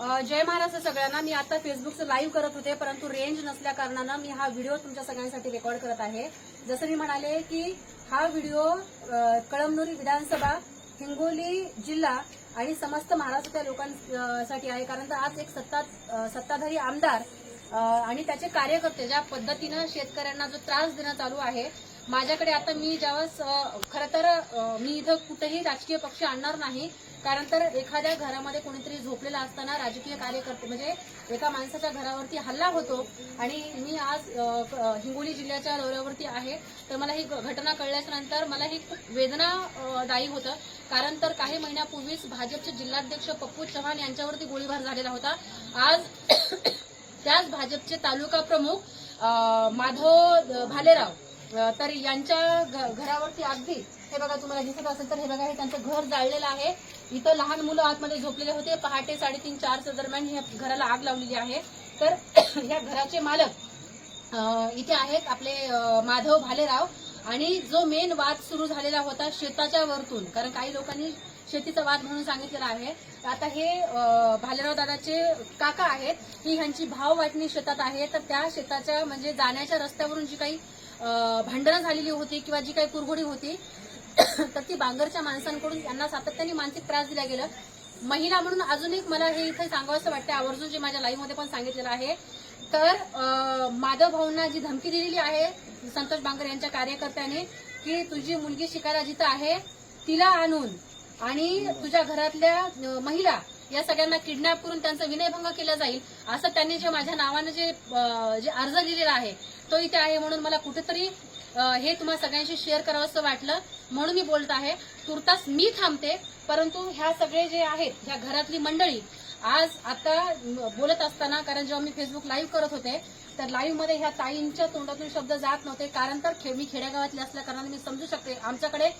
जय महाराष्ट्र सगळ्यांना. मी आता फेसबुकचं लाईव्ह करत होते परंतु रेंज नसल्या कारणानं मी हा व्हिडिओ तुमच्या सगळ्यांसाठी रेकॉर्ड करत आहे. जसं मी म्हणाले की हा व्हिडिओ कळमनुरी विधानसभा हिंगोली जिल्हा आणि समस्त महाराष्ट्रातल्या लोकांसाठी आहे. कारण तर आज एक सत्ता सत्ताधारी आमदार आणि त्याचे कार्यकर्ते ज्या पद्धतीनं शेतकऱ्यांना जो त्रास देणं चालू आहे माझ्याकडे आता मी ज्यावेळेस खरं तर मी इथं कुठेही राजकीय पक्ष आणणार नाही कारण तर एखाद्या घरामध्ये कोणीतरी झोपलेला असताना राजकीय कार्यकर्ते म्हणजे एका माणसाच्या घरावरती हल्ला होतो आणि मी आज हिंगोली जिल्ह्याच्या दौऱ्यावरती आहे तर मला ही घटना कळल्यानंतर मला ही खूप वेदनादायी होतं. कारण तर काही महिन्यापूर्वीच भाजपचे जिल्हाध्यक्ष पप्पू चव्हाण यांच्यावरती गोळीबार झालेला होता. आज त्याच भाजपचे तालुका प्रमुख माधव भालेराव तर यांच्या घ- घरावरती अगदी हे बघा तुम्हाला दिसत असेल तर हे बघा हे त्यांचं घर जाळलेलं आहे. इथं लहान मुलं आतमध्ये झोपलेले होते. पहाटे साडेतीन चारच्या दरम्यान ह्या घराला आग लावलेली आहे. तर ह्या घराचे मालक इथे आहेत आपले माधव भालेराव. आणि जो मेन वाद सुरू झालेला होता शेताच्या वरतून कारण काही लोकांनी शेतीचा वाद म्हणून सांगितलेला आहे. तर आता हे भालेराव दादाचे काका आहेत. ही ह्यांची भाव वाटणी शेतात आहे. तर त्या शेताच्या म्हणजे जाण्याच्या रस्त्यावरून जी काही भांडणं झालेली होती किंवा जी काही कुरघोडी होती तर ती बांगरच्या माणसांकडून यांना सातत्याने मानसिक त्रास दिला गेला. महिला म्हणून अजून एक मला हे इथे सांगावं वाटतं आवर्जून जे माझ्या लाईव्हमध्ये पण सांगितलेलं आहे. तर माधव भाऊंना जी धमकी दिलेली आहे संतोष बांगर यांच्या कार्यकर्त्यांनी की तुझी मुलगी शिकायला जिथं आहे तिला आणून आणि तुझ्या घरातल्या महिला या सगळ्यांना किडनॅप करून त्यांचा विनयभंग केला जाईल असं त्यांनी जे माझ्या नावानं जे जे अर्ज लिहिलेला आहे तो इथे आहे म्हणून मला कुठेतरी हे तुम्हाला सगळ्यांशी शेअर करावं असं वाटलं. म्हणून मी बोलत आहे तुर्तास मी थांबते परंतु ह्या सगळे जे आहेत ह्या घरातली मंडळी आज आता बोलत असताना कारण जेव्हा मी फेसबुक लाईव्ह करत होते तर लाईव्हमध्ये ह्या ताईंच्या तोंडातून शब्द जात नव्हते कारण तर मी खेड्यागावातले असल्या कारणाने मी समजू शकते. आमच्याकडे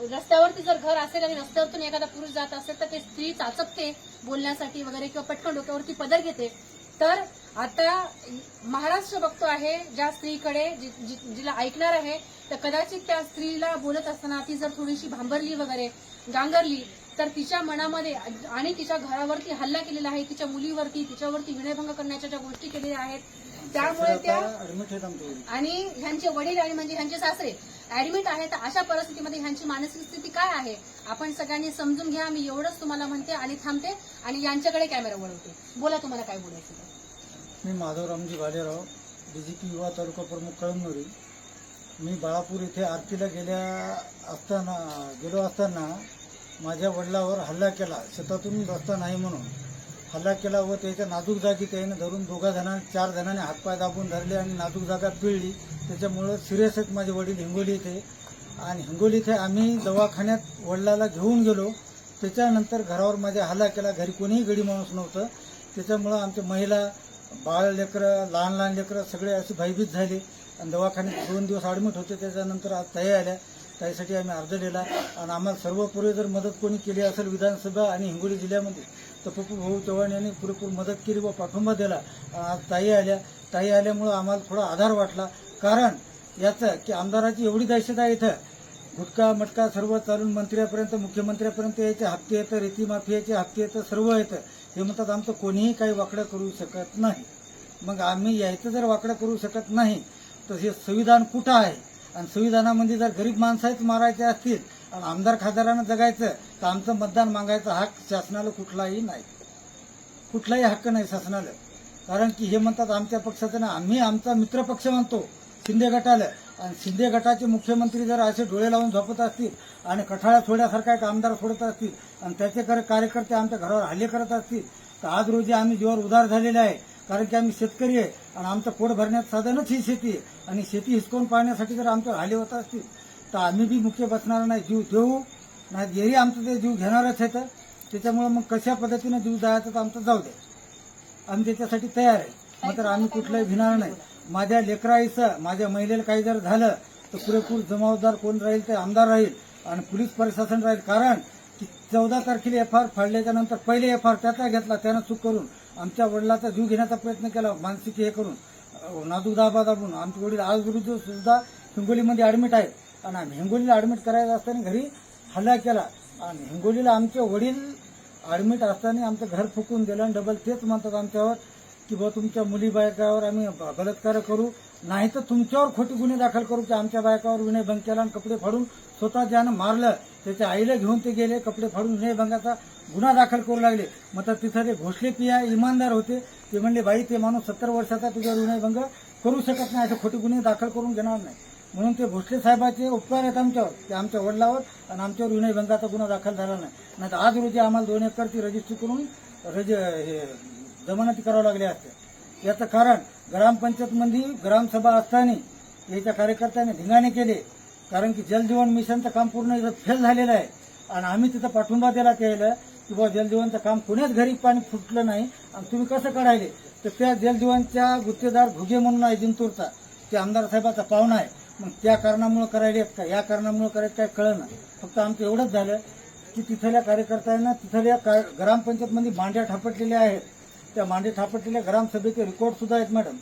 रस्त्यावरती जर घर असेल आणि रस्त्यावरतून एखादा पुरुष जात असेल तर ते स्त्री चाचपते बोलण्यासाठी वगैरे किंवा पटकन डोक्यावरती पदर घेते. तर आता महाराष्ट्र बघतो आहे ज्या स्त्रीकडे जिला ऐकणार आहे तर कदाचित त्या स्त्रीला बोलत असताना ती जर थोडीशी भांबरली वगैरे गांगरली तर तिच्या मनामध्ये आणि तिच्या घरावरती हल्ला केलेला आहे तिच्या मुलीवरती तिच्यावरती विनयभंग करण्याच्या ज्या गोष्टी केलेल्या आहेत त्यामुळे त्या. आणि ह्यांचे वडील आणि म्हणजे ह्यांचे सासरे ऍडमिट आहेत तर अशा परिस्थितीमध्ये ह्यांची मानसिक स्थिती काय आहे आपण सगळ्यांनी समजून घ्या मी एवढंच तुम्हाला म्हणते आणि थांबते आणि यांच्याकडे कॅमेरा वळवते बोला तुम्हाला काय बोलायचं. मी माधव रामजी भालेराव डीजीपी युवा तालुका प्रमुख कळमनुरी. मी बाळापूर इथे आरतीला गेल्या असताना गेलो असताना माझ्या वडिलावर हल्ला केला. शेतातून रस्ता नाही म्हणून. हल्ला केला व त्याच्या नाजूक जागी त्याने धरून दोघा जणांनी चार जणांनी हातपाय दाबून धरले आणि नाजूक जागा पिळली. त्याच्यामुळं सिरियस आहेत माझे वडील हिंगोली इथे. आणि हिंगोली इथे आम्ही दवाखान्यात वडिलाला घेऊन गेलो. त्याच्यानंतर घरावर माझ्या हल्ला केला. घरी कोणीही गडी माणूस नव्हतं. त्याच्यामुळं आमच्या महिला बाळ लेकरं लहान लहान लेकरं सगळे असे भयभीत झाले. आणि दवाखान्यात दोन दिवस ॲडमिट होते त्याच्यानंतर आज ताई आल्या. त्यासाठी आम्ही अर्ज दिला आणि आम्हाला सर्वपूर्वी जर मदत कोणी केली असेल विधानसभा आणि हिंगोली जिल्ह्यामध्ये तर पप्पू भाऊ चव्हाण यांनी पुरेपूर मदत केली व पाठिंबा दिला. आज ताई आल्या. ताई आल्यामुळं आम्हाला थोडा आधार वाटला. कारण याचं की आमदाराची एवढी दहशत आहे इथं. गुटखा मटका सर्व चालून मंत्र्यापर्यंत मुख्यमंत्र्यापर्यंत यायचे. हप्ते येतं रेती माफियाचे हप्ते येतं सर्व येतं. हे म्हणतात आमचं कोणीही काही वाकडं करू शकत नाही. मग आम्ही यायचं जर वाकडं करू शकत नाही तर हे संविधान कुठं आहे? आणि संविधानामध्ये जर गरीब माणसाच मारायचे असतील आणि आमदार खासदारांना जगायचं तर आमचं मतदान मागायचा हक्क शासनाला कुठलाही नाही. कुठलाही हक्क नाही शासनाला. कारण की हे म्हणतात आमच्या पक्षाचं ना आम्ही आमचा मित्रपक्ष म्हणतो शिंदे गटाला. शिंदे गटाचे मुख्यमंत्री जर असे डोळे लावून झोपत असतील आणि कठाळा सोडण्यासारखा एक आमदार सोडत असतील आणि त्याचे कार्यकर्ते आमच्या घरावर हल्ले करत असतील तर आज रोजी आम्ही जीवावर उधार झालेले आहे. कारण की आम्ही शेतकरी आहे आणि आमचं पोट भरण्यात साधनच ही शेती आहे. आणि शेती हिसकवून पाहण्यासाठी जर आमच्यावर हल्ले होत असतील तर आम्ही बी मुख्य बसणार नाही जीव देऊ. नाही जेही आमचं ते जीव घेणारच आहे तर. त्याच्यामुळे मग कशा पद्धतीनं जीव जायचं तर आमचं जाऊ दे. आम्ही त्याच्यासाठी तयार आहे. मात्र आम्ही कुठलंही भिणार नाही. माझ्या लेकराईचं माझ्या महिलेला काही जर झालं तर पुरेपूर जमावदार कोण राहील ते आमदार राहील आणि पोलीस प्रशासन राहील. कारण की चौदा तारखेला एफ आर फाडल्याच्या नंतर पहिले एफ आर त्याचा घेतला त्यानं चूक करून. आमच्या वडिलाचा जीव घेण्याचा प्रयत्न केला मानसिक हे करून. अं, नाजूक दाबा दाबून. आमचे वडील आज विरुद्ध सुद्धा हिंगोलीमध्ये ॲडमिट आहेत. आणि आम्ही हिंगोलीला ॲडमिट करायचं असताना घरी हल्ला केला. आणि हिंगोलीला आमचे वडील ऍडमिट असताना आमचं घर फुकून दिलं आणि डबल तेच म्हणतात आमच्यावर. की बा तुमच्या मुली बायकावर आम्ही बलात्कार करू. नाही तर तुमच्यावर खोटी गुन्हे दाखल करू की आमच्या बायकावर विनयभंग केला आणि कपडे फाडून स्वतः ज्यानं मारलं त्याच्या आईला घेऊन ते गेले कपडे फाडून विनयभंगाचा गुन्हा दाखल करू लागले. मग तर तिथं ते घोसले पिया इमानदार होते. ते म्हणले बाई ते माणूस सत्तर वर्षाचा तुझ्यावर विनयभंग करू शकत नाही असे खोटे गुन्हे दाखल करून घेणार नाही. म्हणून ते भोसले साहेबाचे उपकार आहेत आमच्यावर ते आमच्या वडिलावर आणि आमच्यावर विनयभंगाचा गुन्हा दाखल झाला नाही. नाही तर आज रोजी आम्हाला दोन एकरची रजिस्ट्री करून रज हे जमानती करावं लागल्या असते. याचं कारण ग्रामपंचायतमध्ये ग्रामसभा असताना याच्या कार्यकर्त्यांनी धिंगाणे केले. कारण की जलजीवन मिशनचं काम पूर्ण इथं फेल झालेलं आहे. आणि आम्ही तिथं पाठिंबा दिला त्याला की बुवा जलजीवनचं काम कोण्याच घरी पाणी फुटलं नाही. आणि तुम्ही कसं काढायले? तर त्या जलजीवनच्या गुत्तेदार भुगे म्हणून आहे जिंतूरचा. ते आमदार साहेबाचा पाहुणा आहे. मग त्या कारणामुळे करायले का? या कारणामुळे करायचं काय कळलं ना फक्त आमचं एवढंच झालं की तिथल्या कार्यकर्त्यांना तिथल्या का ग्रामपंचायतमध्ये मांड्या ठापटलेल्या आहेत. त्या मांडे थापटलेल्या ग्रामसभेचे रेकॉर्ड सुद्धा आहेत मॅडम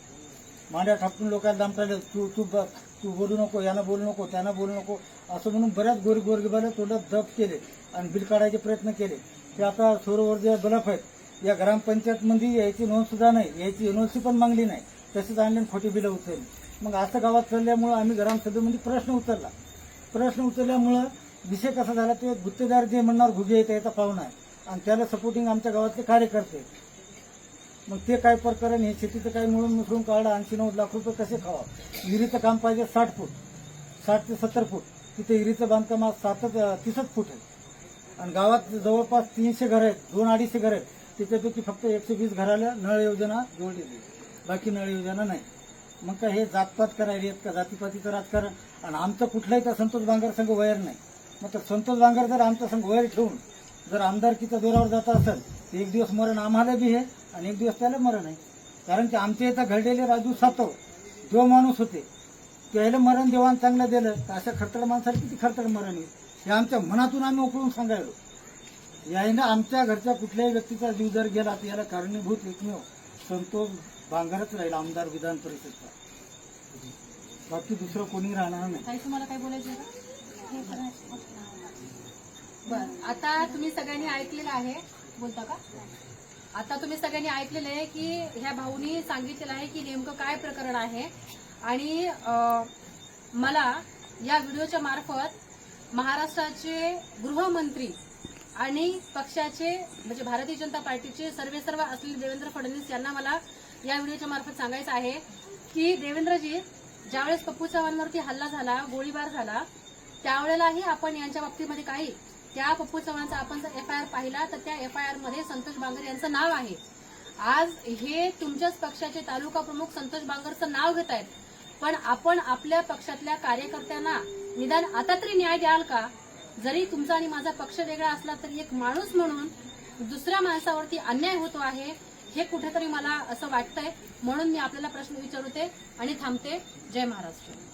मांड्या थापटून लोकांना दामटाले तू तू ब- तू बोलू नको यांना बोलू नको त्यांना बोलू नको असं म्हणून बऱ्याच गोरी गोरगिबाला तोंडात जप केले आणि बिल काढायचे प्रयत्न केले. ते आता सौरवर जे बलफ आहेत या ग्रामपंचायतमध्ये यायची नोंद सुद्धा नाही. यायची एनओसी पण मागली नाही. तसेच ऑनलाईन खोटी बिलं उचलली. मग असं गावात चालल्यामुळं आम्ही ग्रामसभेमध्ये प्रश्न उचलला. प्रश्न उचलल्यामुळं विषय कसा झाला ते गुत्तेदार जे म्हणणार घुगे आहे याचा पाहुणा आहे. आणि त्याला सपोर्टिंग आमच्या गावातले कार्यकर्ते. मग ते काय प्रकरण हे शेतीचं काय मिळून मिसळून काढलं? ऐंशी नव्वद लाख रुपये कसे खावा? विहिरीचं काम पाहिजे साठ फूट. साठ ते सत्तर फूट. तिथे विहिरीचं बांधकाम आज सातच तीसच फूट आहे. आणि गावात जवळपास तीनशे घरं आहेत. दोन अडीचशे घरं आहेत. त्याच्यापैकी फक्त एकशे वीस घराला नळ योजना जोडलेली बाकी नळ योजना नाही. मग काय हे जातपात करायला आहेत का? जातीपातीचं राजकारण? आणि आमचं कुठलाही तर संतोष बांगर संघ वैर नाही. मग तर संतोष बांगर जर आमचा संघ वैर ठेवून जर आमदारकीच्या जोरावर जात असेल तर एक दिवस मरण आम्हाला बी हे. आणि एक दिवस त्याला मरण आहे. कारण की आमच्या इथं घडलेले राजू सातव जो माणूस होते त्याला मरण देवान चांगलं दिलं तर अशा खडतड माणसाला किती खडतड मरण येईल हे आमच्या मनातून आम्ही उकळून सांगायलो. यायनं आमच्या घरच्या कुठल्याही व्यक्तीचा जीव जर गेला तर याला कारणीभूत एकमेव संतोष बांगरच राहील आमदार विधान परिषदचा. बाकी दुसरं कोणी राहणार नाही. तुम्हाला काय बोलायचं बर आता तुम्ही सगळ्यांनी ऐकलेलं आहे. बोलता का? आता तुम्ही सगळ्यांनी ऐकलेलं आहे की ह्या भाऊनी सांगितलेलं आहे की नेमकं काय प्रकरण आहे. आणि मला या व्हिडिओच्या मार्फत महाराष्ट्राचे गृहमंत्री आणि पक्षाचे म्हणजे भारतीय जनता पार्टीचे सर्वे सर्व असलेले देवेंद्र फडणवीस यांना मला या व्हिडिओच्या मार्फत सांगायचं आहे की देवेंद्रजी ज्यावेळेस पप्पू चव्हाणवरती हल्ला झाला गोळीबार झाला त्यावेळेलाही आपण यांच्या बाबतीमध्ये काही त्या पप्पू चव्हाणचा आपण जर एफ आय आर पाहिला तर त्या एफ आय आरमध्ये संतोष बांगर यांचं नाव आहे. आज हे तुमच्याच पक्षाचे तालुका प्रमुख संतोष बांगरचं नाव घेत आहेत. पण आपण आपल्या पक्षातल्या कार्यकर्त्यांना निदान आता तरी न्याय द्याल का? जरी तुमचा आणि माझा पक्ष वेगळा असला तरी एक माणूस म्हणून दुसऱ्या माणसावरती अन्याय होतो आहे हे कुठेतरी मला असं वाटतंय. म्हणून मी आपल्याला प्रश्न विचारते आणि थांबते. जय महाराष्ट्र.